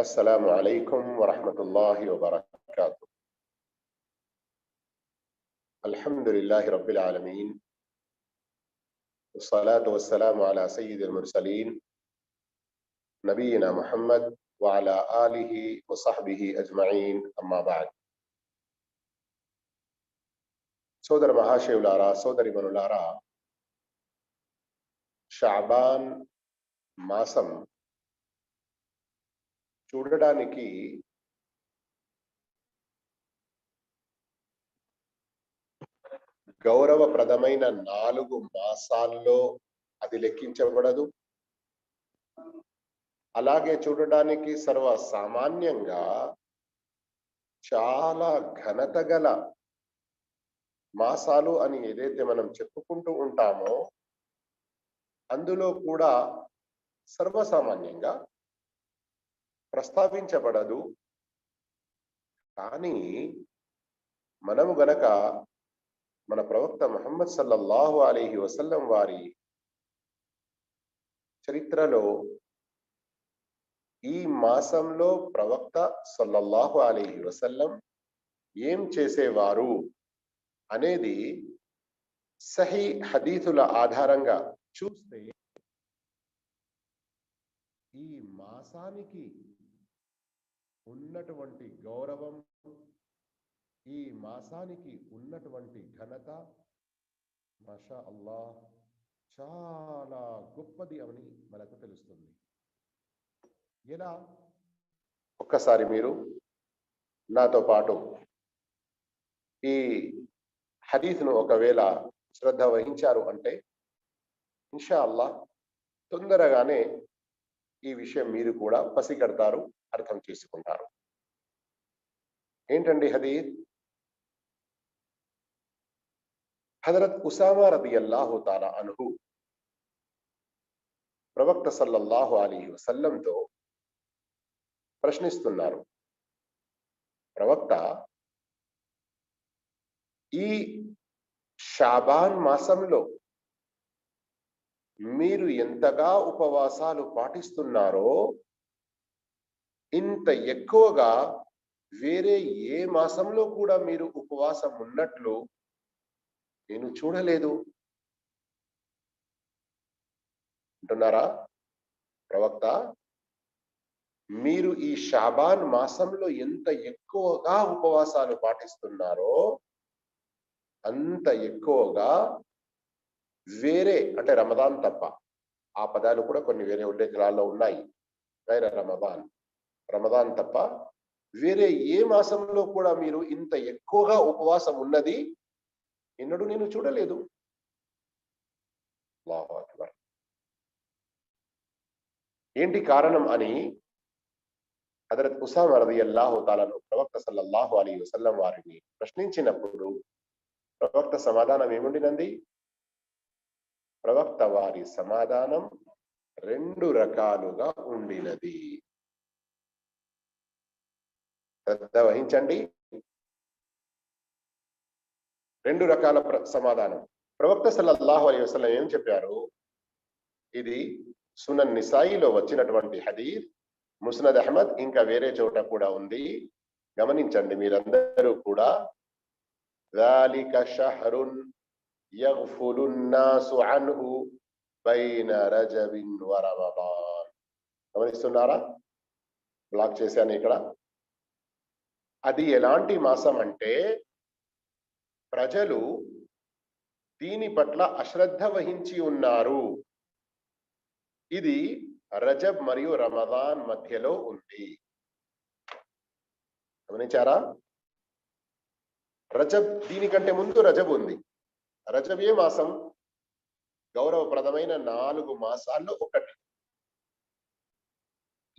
السلام عليكم ورحمة الله وبركاته الحمد لله رب العالمين والصلاة والسلام على سيد المرسلين نبينا محمد وعلى آله وصحبه أجمعين أما بعد సోదర మహాశివులారా సోదరి మనులారా షాబాన్ మాసం చూడడానికి గౌరవప్రదమైన నాలుగు మాసాల్లో అది లెక్కించబడదు. అలాగే చూడడానికి సర్వ సామాన్యంగా చాలా ఘనత గల మాసాలు అని ఏదైతే మనం చెప్పుకుంటూ ఉంటామో అందులో కూడా సర్వసామాన్యంగా ప్రస్తావించబడదు. కానీ మనము గనక మన ప్రవక్త మహమ్మద్ సల్లల్లాహు అలీహి వసల్లం వారి చరిత్రలో ఈ మాసంలో ప్రవక్త సల్లల్లాహు అలీహి వసల్లం ఏం చేసేవారు అనేది సహీ హదీతుల ఆధారంగా చూస్తే ఈ మాసానికి ఉన్నటువంటి గౌరవం ఈ మాసానికి ఉన్నటువంటి ఘనత మషా అల్లాహ్ చాలా గొప్పది అని మనకు తెలుస్తుంది. ఎలా? ఒక్కసారి మీరు నాతో పాటు ఈ హదీస్ను ఒకవేళ శ్రద్ధ వహించారు అంటే ఇన్షా అల్లా తొందరగానే ఈ విషయం మీరు కూడా పసిగడతారు అర్థం చేసుకుంటారు. ఏంటండి హదీద్? హజరత్ ఉసామా రది అల్లాహు తాలా అనుహు ప్రవక్త సల్లల్లాహు అలీ వసల్లంతో ప్రశ్నిస్తున్నారు. ప్రవక్త ఈ షాబాన్ మాసంలో మీరు ఎంతగా ఉపవాసాలు పాటిస్తున్నారో ఇంత ఎక్కువగా వేరే ఏ మాసంలో కూడా మీరు ఉపవాసం ఉన్నట్లు నేను చూడలేదు. అంటున్నారా? ప్రవక్త మీరు ఈ షాబాన్ మాసంలో ఎంత ఎక్కువగా ఉపవాసాలు పాటిస్తున్నారో అంత ఎక్కువగా వేరే అంటే రమదాన్ తప్ప. ఆ పదాలు కూడా కొన్ని వేరే ఉల్లేఖనాల్లో ఉన్నాయి. గైర రమదాన్. రమదాన్ తప్ప వేరే ఏ మాసంలో కూడా మీరు ఇంత ఎక్కువగా ఉపవాసం ఉన్నది? ఎన్నడూ నేను చూడలేదు. ఏంటి కారణం అని హజరత్ ఉసామ రది అల్లాహు తాలను ప్రవక్త సల్లల్లాహు అలీ వసల్లం వారిని ప్రశ్నించినప్పుడు ప్రవక్త సమాధానం ఏముండినంది? ప్రవక్త వారి సమాధానం రెండు రకాలుగా ఉండినది శ్రద్ధ వహించండి రెండు రకాల సమాధానం ప్రవక్త సల్లల్లాహు అలీ వసల్లం ఏం చెప్పారు ఇది సునన్ నిసాయిలో వచ్చినటువంటి హదీర్ ముస్నద్ అహ్మద్ ఇంకా వేరే చోట కూడా ఉంది గమనించండి మీరందరూ కూడా ذلك شهر يغفل الناس عنه بين رجب ورمضان గమనిస్తున్నారా బ్లాక్ చేశాను ఇక్కడ అది ఎలాంటి మాసం అంటే ప్రజలు దీని పట్ల అశ్రద్ధ వహించి ఉన్నారు ఇది రజబ్ మరియు రమదాన్ మధ్యలో ఉంది గమనించారా రజబ్ దీనికంటే ముందు రజబ్ ఉంది రజబ్ ఏ మాసం గౌరవప్రదమైన నాలుగు మాసాల్లో ఒకటి.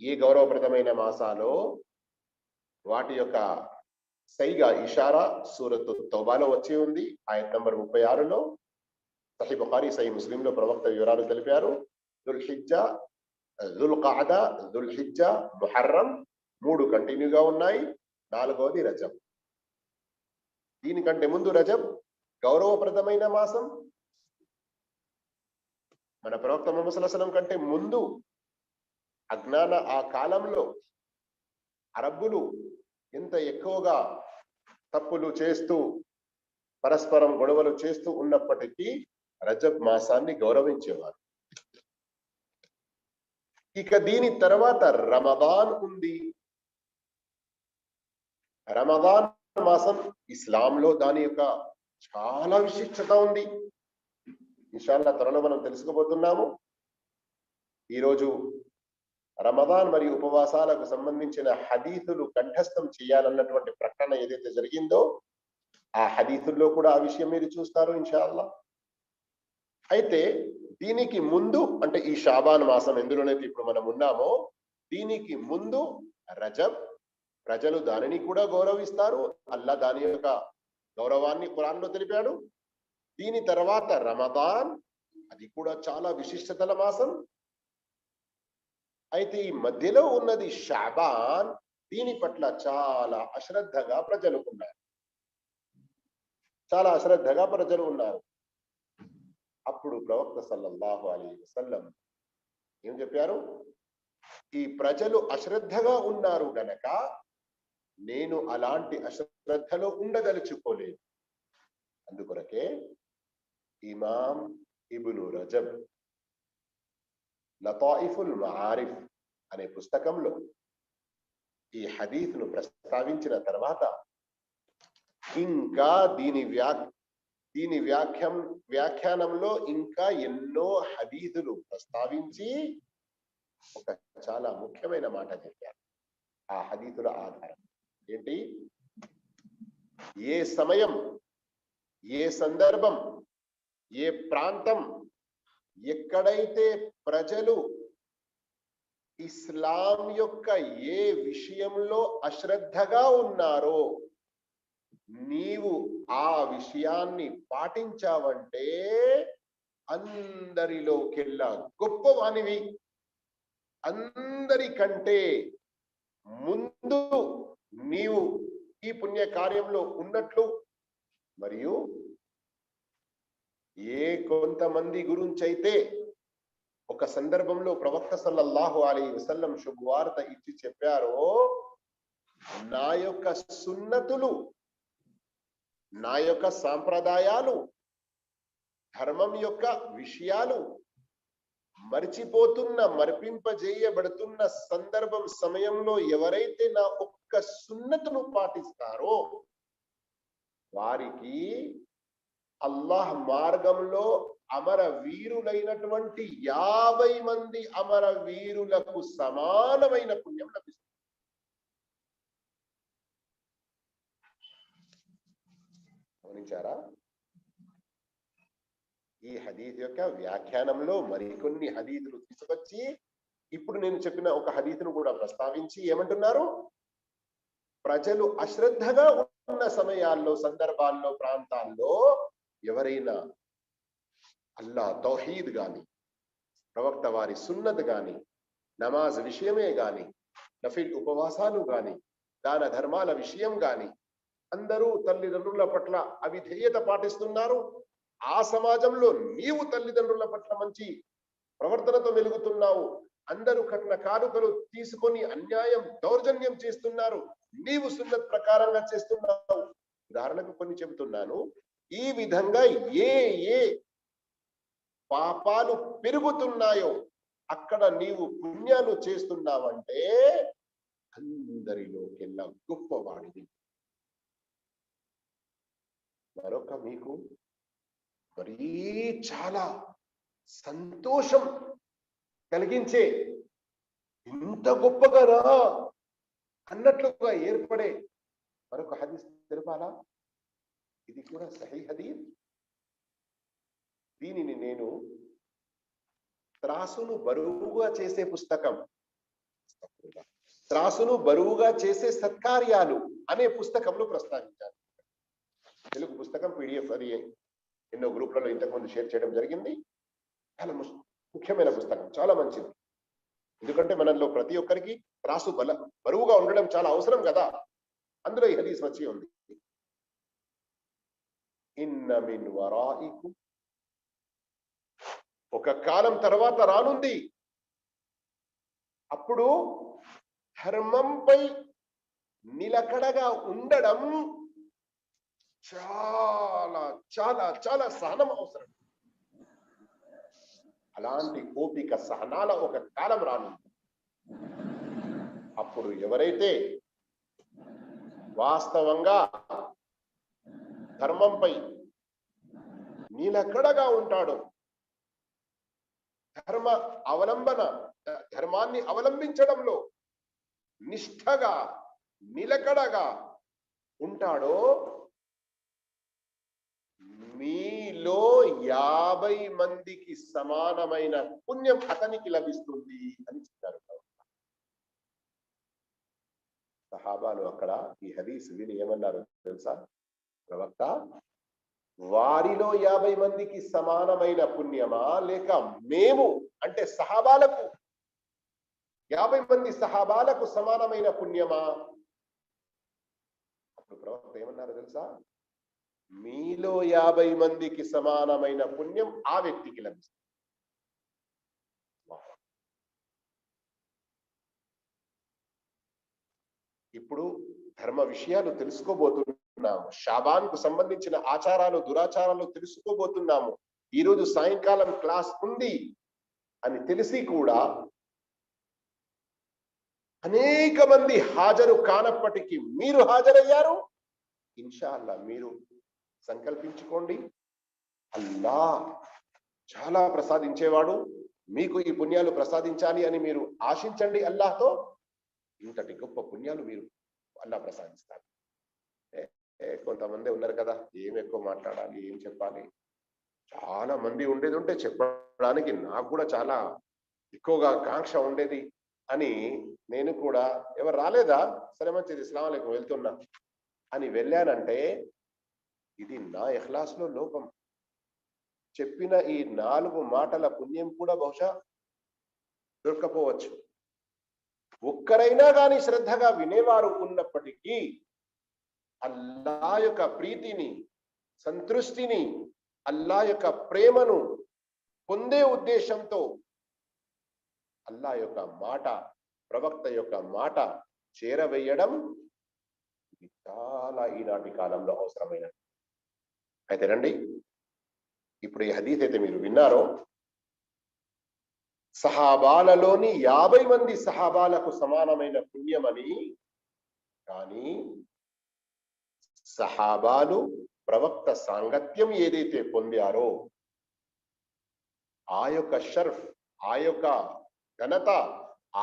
ఏ గౌరవప్రదమైన మాసాలో వాటి యొక్క సైగా ఇషారా సూరత్ తౌబాలో వచ్చి ఉంది. ఆయత్ నంబర్ ముప్పై ఆరులో సహీ బుఖారి సహీ ముస్లింలో ప్రవక్త వివరాలు తెలిపారు. దుల్ హిజ్జా దుల్ కాదా దుల్ హిజ్జా ముహర్రం మూడు కంటిన్యూగా ఉన్నాయి. నాలుగవది రజబ్. దీనికంటే ముందు రజబ్ గౌరవప్రదమైన మాసం. మన ప్రవక్త ముహమ్మద్ కంటే ముందు అజ్ఞాన ఆ కాలంలో అరబ్బులు ఎంత ఎక్కువగా తప్పులు చేస్తూ పరస్పరం గొడవలు చేస్తూ ఉన్నప్పటికీ రజబ్ మాసాన్ని గౌరవించేవారు. ఇక దీని తర్వాత రమదాన్ ఉంది. రమదాన్ మాసం ఇస్లాంలో దాని యొక్క చాలా విశిష్టత ఉంది. ఇన్షాల్లా త్వరలో మనం తెలుసుకోబోతున్నాము. ఈరోజు రమదాన్ మరియు ఉపవాసాలకు సంబంధించిన హదీతులు కంఠస్థం చేయాలన్నటువంటి ప్రకటన ఏదైతే జరిగిందో ఆ హదీతుల్లో కూడా ఆ విషయం మీరు చూస్తారు ఇన్షాల్లా. అయితే దీనికి ముందు అంటే ఈ షాబాన్ మాసం ఎందులోనైతే ఇప్పుడు మనం ఉన్నామో దీనికి ముందు రజబ్ ప్రజలు దానిని కూడా గౌరవిస్తారు. అల్లా దాని యొక్క గౌరవాన్ని ఖురాన్లో తెలిపాడు. దీని తర్వాత రమదాన్ అది కూడా చాలా విశిష్టతల మాసం. అయితే ఈ మధ్యలో ఉన్నది షాబాన్ దీని పట్ల చాలా అశ్రద్ధగా ప్రజలు ఉన్నారు. చాలా అశ్రద్ధగా ప్రజలు ఉన్నారు. అప్పుడు ప్రవక్త సల్లల్లాహు అలీ వసల్లం ఏం చెప్పారు? ఈ ప్రజలు అశ్రద్ధగా ఉన్నారు గనక నేను అలాంటి శ్రద్ధలో ఉండదలుచుకోలేదు. అందుకొరకే ఇమాం ఇబును రజబ్ లతాయిఫుల్ మారిఫ్ అనే పుస్తకంలో ఈ హదీఫ్ను ప్రస్తావించిన తర్వాత ఇంకా దీని వ్యా దీని వ్యాఖ్యం వ్యాఖ్యానంలో ఇంకా ఎన్నో హదీదులు ప్రస్తావించి ఒక చాలా ముఖ్యమైన మాట చెప్పారు. ఆ హదీతుల ఆధారం. ఏంటి? ఏ సమయం ఏ సందర్భం ఏ ప్రాంతం ఎక్కడైతే ప్రజలు ఇస్లాం యొక్క ఏ విషయంలో అశ్రద్ధగా ఉన్నారో నీవు ఆ విషయాన్ని పాటించావంటే అందరిలోకెల్లా గొప్పవానివి. అందరికంటే ముందు నీవు ఈ పుణ్య కార్యంలో ఉన్నట్లు మరియు ఏ కొంతమంది గురించైతే ఒక సందర్భంలో ప్రవక్త సల్లల్లాహు అలీ వసల్లం శుభవార్త ఇచ్చి చెప్పారో నా యొక్క సున్నతులు నా యొక్క సాంప్రదాయాలు ధర్మం యొక్క విషయాలు మరిచిపోతున్న మరిపింపజేయబడుతున్న సందర్భం సమయంలో ఎవరైతే నా ఒక్క సున్నతును పాటిస్తారో వారికి అల్లాహ్ మార్గంలో అమర వీరులైనటువంటి యాభై మంది అమర వీరులకు సమానమైన పుణ్యం లభిస్తుంది. గమనించారా? ఈ హదీత్ యొక్క వ్యాఖ్యానంలో మరికొన్ని హదీదులు తీసుకొచ్చి ఇప్పుడు నేను చెప్పిన ఒక హదీతును కూడా ప్రస్తావించి ఏమంటున్నారు? ప్రజలు అశ్రద్ధగా ఉన్న సమయాల్లో సందర్భాల్లో ప్రాంతాల్లో ఎవరైనా అల్లా తౌహీద్ గాని ప్రవక్త వారి సున్నత్ గాని నమాజ్ విషయమే గాని నఫిల్ ఉపవాసాలు గాని దాన ధర్మాల విషయం గాని అందరూ తల్లిదండ్రుల పట్ల అవిధేయత పాటిస్తున్నారు. ఆ సమాజంలో నీవు తల్లిదండ్రుల పట్ల మంచి ప్రవర్తనతో వెలుగుతున్నావు అందరూ కట్న కానుకలు తీసుకొని అన్యాయం దౌర్జన్యం చేస్తున్నారు. నీవు సున్నత్ ప్రకారంగా చేస్తున్నావు. ఉదాహరణకు కొన్ని చెబుతున్నాను. ఈ విధంగా ఏ ఏ పాపాలు పెరుగుతున్నాయో అక్కడ నీవు పుణ్యాలు చేస్తున్నావంటే అందరిలోకెల్లా గొప్పవాడివి. మరొక మీకు మరీ చాలా సంతోషం కలిగించే ఇంత గొప్పగానా అన్నట్లుగా ఏర్పడే మరొక హదీస్ తెలపాలా? ఇది కూడా సహీ హదీస్. దీనిని నేను త్రాసును బరువుగా చేసే పుస్తకం. త్రాసును బరువుగా చేసే సత్కార్యాలు అనే పుస్తకంలో ప్రస్తావించాను. తెలుగు పుస్తకం పీడిఎఫ్ అది. ఎన్నో గ్రూపులలో ఇంతకుముందు షేర్ చేయడం జరిగింది. చాలా ముఖ్యమైన పుస్తకం చాలా మంచిది. ఎందుకంటే మనలో ప్రతి ఒక్కరికి రాసు బల బరువుగా ఉండడం చాలా అవసరం కదా. అందులో ఈ హదీస్ వచ్చి ఉంది. ఇన్న మిన్ వరాయికు. ఒక కాలం తర్వాత రానుంది. అప్పుడు ధర్మంపై నిలకడగా ఉండడం చాలా చాలా చాలా సహనం అవసరం. అలాంటి ఓపిక సహనాల ఒక కాలం రాను. అప్పుడు ఎవరైతే వాస్తవంగా ధర్మంపై నిలకడగా ఉంటాడో ధర్మ అవలంబన ధర్మాన్ని అవలంబించడంలో నిష్ఠగా నిలకడగా ఉంటాడో మీలో యాభై మందికి సమానమైన పుణ్యం అతనికి లభిస్తుంది అని చెప్పారు సహాబాలు అక్కడ ఈ హరీస్ విని ఏమన్నారు తెలుసా? ప్రవక్త వారిలో యాభై మందికి సమానమైన పుణ్యమా? లేక మేము అంటే సహాబాలకు యాభై మంది సహాబాలకు సమానమైన పుణ్యమా? అప్పుడు ప్రవక్త ఏమన్నారు తెలుసా? మీలో యాభై మందికి సమానమైన పుణ్యం ఆ వ్యక్తికి లభిస్తుంది. ఇప్పుడు ధర్మ విషయాలు తెలుసుకోబోతున్నాము. షాబాన్కు సంబంధించిన ఆచారాలు దురాచారాలు తెలుసుకోబోతున్నాము. ఈ రోజు సాయంకాలం క్లాస్ ఉంది అని తెలిసి కూడా అనేక మంది హాజరు కానప్పటికీ మీరు హాజరయ్యారు? ఇన్షాల్లా మీరు సంకల్పించుకోండి. అల్లా చాలా ప్రసాదించేవాడు. మీకు ఈ పుణ్యాలు ప్రసాదించాలి అని మీరు ఆశించండి అల్లాహతో ఇంతటి గొప్ప పుణ్యాలు మీరు అల్లా ప్రసాదిస్తారు. కొంతమంది ఉన్నారు కదా ఏం ఎక్కువ మాట్లాడాలి ఏం చెప్పాలి? చాలా మంది ఉండేది ఉంటే చెప్పడానికి నాకు కూడా చాలా ఎక్కువగా కాంక్ష ఉండేది అని నేను కూడా ఎవరు రాలేదా? సరే మంచిది ఇస్లాం వెళ్తున్నా అని వెళ్ళానంటే ఇది నా ఇఖ్లాస్లో లోపం. చెప్పిన ఈ నాలుగు మాటల పుణ్యం కూడా బహుశా దొరకపోవచ్చు. ఒక్కరైనా కానీ శ్రద్ధగా వినేవారు ఉన్నప్పటికీ అల్లా యొక్క ప్రీతిని సంతృష్టిని అల్లా యొక్క ప్రేమను పొందే ఉద్దేశంతో అల్లా యొక్క మాట ప్రవక్త యొక్క మాట చేరవేయడం ఇది చాలా ఈనాటి కాలంలో అవసరమైనది. అయితే రండి. ఇప్పుడు ఈ హదీత్ అయితే మీరు విన్నారో? సహాబాలలోని యాభై మంది సహాబాలకు సమానమైన పుణ్యమని. కానీ సహాబాలు ప్రవక్త సాంగత్యం ఏదైతే పొందారో ఆ యొక్క షర్ఫ్ ఆ యొక్క ఘనత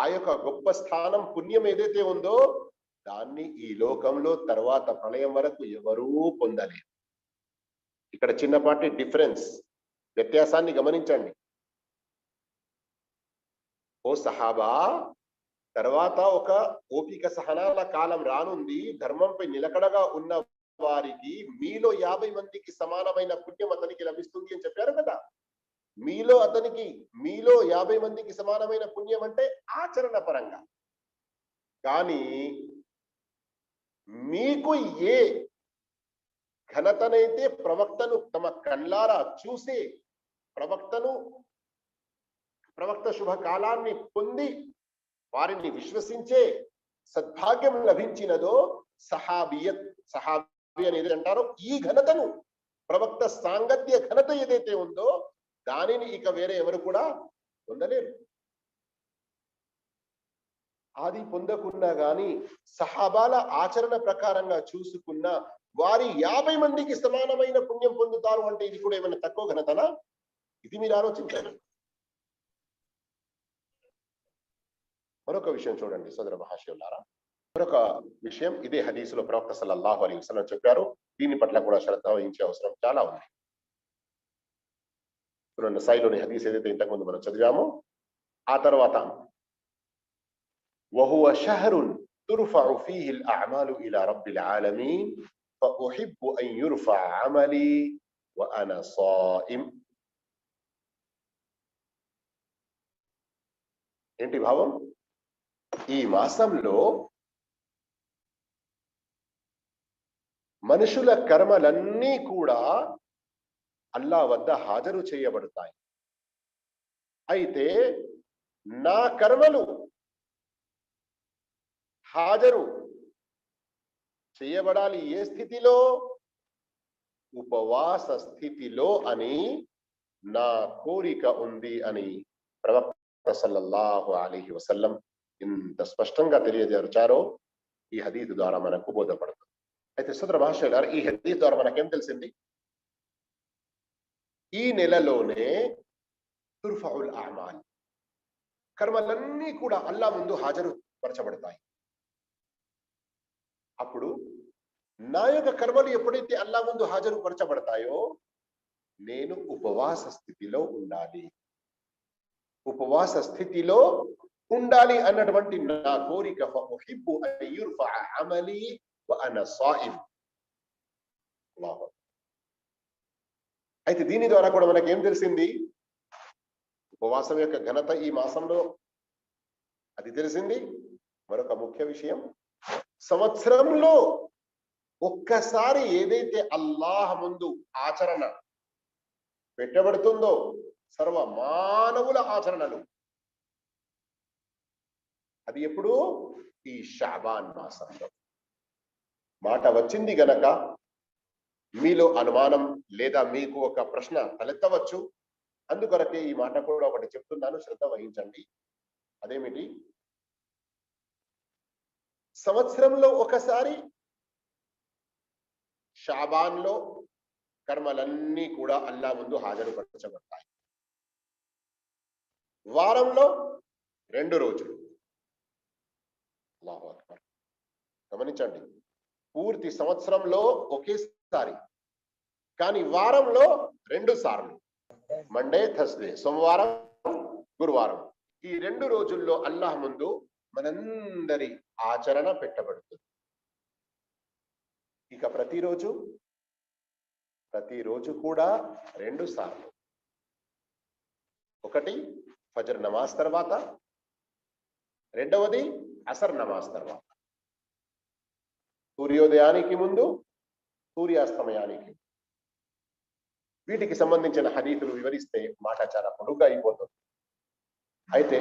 ఆ యొక్క గొప్ప స్థానం పుణ్యం ఏదైతే ఉందో దాన్ని ఈ లోకంలో తర్వాత ప్రళయం వరకు ఎవరూ పొందలేరు. ఇక్కడ చిన్నపాటి డిఫరెన్స్ వ్యత్యాసాన్ని గమనించండి. ఓ సహాబా తర్వాత ఒక ఓపిక సహనాల కాలం రానుంది ధర్మంపై నిలకడగా ఉన్న వారికి మీలో యాభై మందికి సమానమైన పుణ్యం అతనికి లభిస్తుంది అని చెప్పారు కదా. మీలో అతనికి మీలో యాభై మందికి సమానమైన పుణ్యం అంటే ఆచరణ పరంగా. కానీ మీకు ఏ ఘనతనైతే ప్రవక్తను తమ కళ్ళారా చూసే ప్రవక్తను ప్రవక్త శుభకాలాన్ని పొంది వారిని విశ్వసించే సద్భాగ్యం లభించినదో సహాబియత్ సహాబి అనేది అంటారో. ఈ ఘనతను ప్రవక్త సాంగత్య ఘనత ఏదైతే ఉందో దానిని ఇక వేరే ఎవరు కూడా పొందలేరు. అది పొందకున్నా గాని సహాబాల ఆచరణ ప్రకారంగా చూసుకున్న వారి యాభై మందికి సమానమైన పుణ్యం పొందుతారు అంటే ఇది కూడా ఏమైనా తక్కువ ఘనతనా ఇది మీరు ఆలోచించారు మరొక విషయం చూడండి సోదర మహాశివులారా మరొక విషయం ఇదే హదీసులో ప్రవక్త సల్లల్లాహు అలీ వసలం చెప్పారు దీని పట్ల కూడా శ్రద్ధ వహించే అవసరం చాలా ఉంది చూడండి సైలోని హదీస్ ఏదైతే ఇంతకుముందు మనం చదివామో ఆ తర్వాత وهو شهر ترفع فيه الأعمال إلى رب العالمين فأحب أن يرفع عملي وأنا صائم ఏంటి భావం ఈ మాసంలో మనుషుల కర్మలన్నీ కూడా అల్లా వద్ద హాజరు చేయబడతాయి అయితే నా కర్మలు హాజరు చేయబడాలి ఏ స్థితిలో? ఉపవాస స్థితిలో అని నా కోరిక ఉంది అని ప్రవక్త సల్లల్లాహు అలీహి వసల్లం ఇంత స్పష్టంగా తెలియజేర్చారో ఈ హదీత్ ద్వారా మనకు బోధపడుతుంది. అయితే సుద్ర భాష గారు ఈ హదీత్ ద్వారా మనకేం తెలిసింది? ఈ నెలలోనే తుర్ఫౌల్ అహమాల్ కర్మలన్నీ కూడా అల్లా ముందు హాజరు పరచబడతాయి అప్పుడు నా యొక్క కర్మలు ఎప్పుడైతే అల్లా ముందు హాజరుపరచబడతాయో నేను ఉపవాస స్థితిలో ఉండాలి. ఉపవాస స్థితిలో ఉండాలి అన్నటువంటి నా కోరిక. అమలి అయితే దీని ద్వారా కూడా మనకి ఏం తెలిసింది? ఉపవాసం యొక్క ఘనత ఈ మాసంలో. అది తెలిసింది? మరొక ముఖ్య విషయం. సంవత్సరంలో ఒక్కసారి ఏదైతే అల్లాహ్ ముందు ఆచరణ పెట్టబడుతుందో సర్వ మానవుల ఆచరణలు. అది ఎప్పుడు? ఈ షాబాన్ మాసంలో. మాట వచ్చింది గనక మీలో అనుమానం లేదా మీకు ఒక ప్రశ్న తలెత్తవచ్చు. అందుకొరకే ఈ మాట కూడా ఒకటి చెప్తున్నాను శ్రద్ధ వహించండి. అదేమిటి? సంవత్సరంలో ఒకసారి షాబాన్లో కర్మలన్నీ కూడా అల్లా ముందు హాజరుపరచబడతాయి. వారంలో రెండు రోజులు. అల్లాహు అక్బర్. గమనించండి. పూర్తి సంవత్సరంలో ఒకేసారి. కానీ వారంలో రెండు సార్లు. మండే థర్స్డే సోమవారం గురువారం. ఈ రెండు రోజుల్లో అల్లాహ్ ముందు మనందరి ఆచరణ పెట్టబడుతుంది. ఇక ప్రతిరోజు ప్రతిరోజు కూడా రెండు సార్లు. ఒకటి ఫజర్ నమాజ్ తర్వాత రెండవది అసర్ నమాజ్ తర్వాత. సూర్యోదయానికి ముందు సూర్యాస్తమయానికి. వీటికి సంబంధించిన హరీతులు వివరిస్తే మాట చాలా పొడుగ్గా అయిపోతుంది. అయితే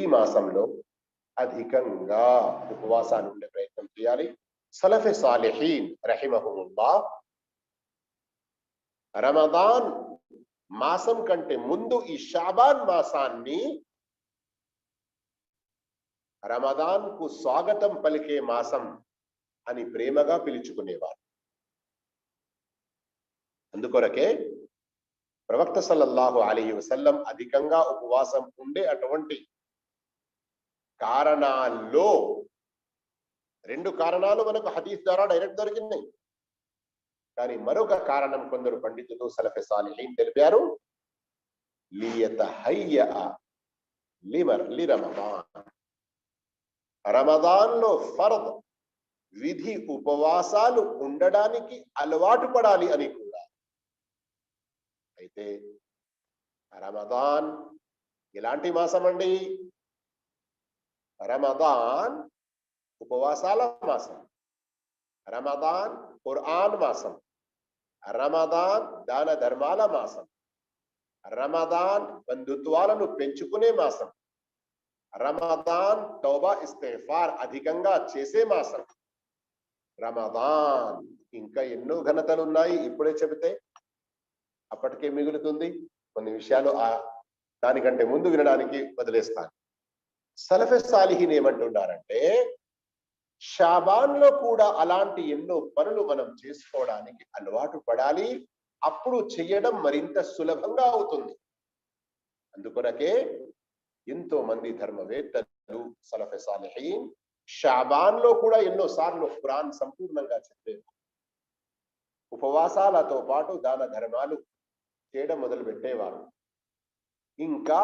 ఈ మాసంలో అధికంగా ఉపవాసాలు ఉండే ప్రయత్నం చేయాలి. సలఫె సాలిహీన్ రహిమహుల్లా రమదాన్ మాసం కంటే ముందు ఈ షాబాన్ మాసాన్ని రమదాన్కు స్వాగతం పలికే మాసం అని ప్రేమగా పిలుచుకునేవారు. అందుకొరకే ప్రవక్త సల్లల్లాహు అలీ వసల్లం అధికంగా ఉపవాసం ఉండే అటువంటి కారణాల్లో రెండు కారణాలు మనకు హదీస్ ద్వారా డైరెక్ట్ దొరికినాయి. కానీ మరొక కారణం కొందరు పండితులు సలఫె సాలిహీన్ తెలిపారు రమదాన్ రమదాన్. లో ఫర్ద్ విధి ఉపవాసాలు ఉండడానికి అలవాటు పడాలి అని కూడా. అయితే రమదాన్ ఎలాంటి మాసం అండి రమదాన్ ఉపవాసాల మాసం రమదాన్ ఖురాన్ మాసం రమదాన్ దాన ధర్మాల మాసం. రమదాన్ బంధుత్వాలను పెంచుకునే మాసం. రమదాన్ తౌబా ఇస్తేఫార్ అధికంగా చేసే మాసం. రమదాన్ ఇంకా ఎన్నో ఘనతలు ఉన్నాయి ఇప్పుడే చెబితే. అప్పటికే మిగులుతుంది. కొన్ని విషయాలు ఆ దానికంటే ముందు వినడానికి వదిలేస్తాను. సలఫె సాలిహీన్ ఏమంటున్నారంటే షాబాన్లో కూడా అలాంటి ఎన్నో పనులు మనం చేసుకోవడానికి అలవాటు పడాలి. అప్పుడు చెయ్యడం మరింత సులభంగా అవుతుంది. అందుకొరకే ఎంతో మంది ధర్మవేత్తలు సలఫె సాలిహీన్ షాబాన్లో కూడా ఎన్నో సార్లు ఖురాన్ సంపూర్ణంగా చెప్పారు ఉపవాసాలతో పాటు దాన ధర్మాలు చేయడం మొదలు పెట్టేవారు ఇంకా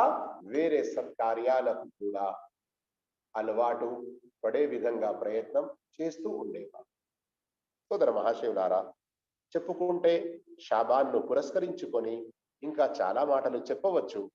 వేరే సత్కార్యాలకు కూడా అలవాటు పడే విధంగా ప్రయత్నం చేస్తూ ఉండేవారు. సోదర మహాశివులారా చెప్పుకుంటే షాబాన్ను పురస్కరించుకొని ఇంకా చాలా మాటలు చెప్పవచ్చు.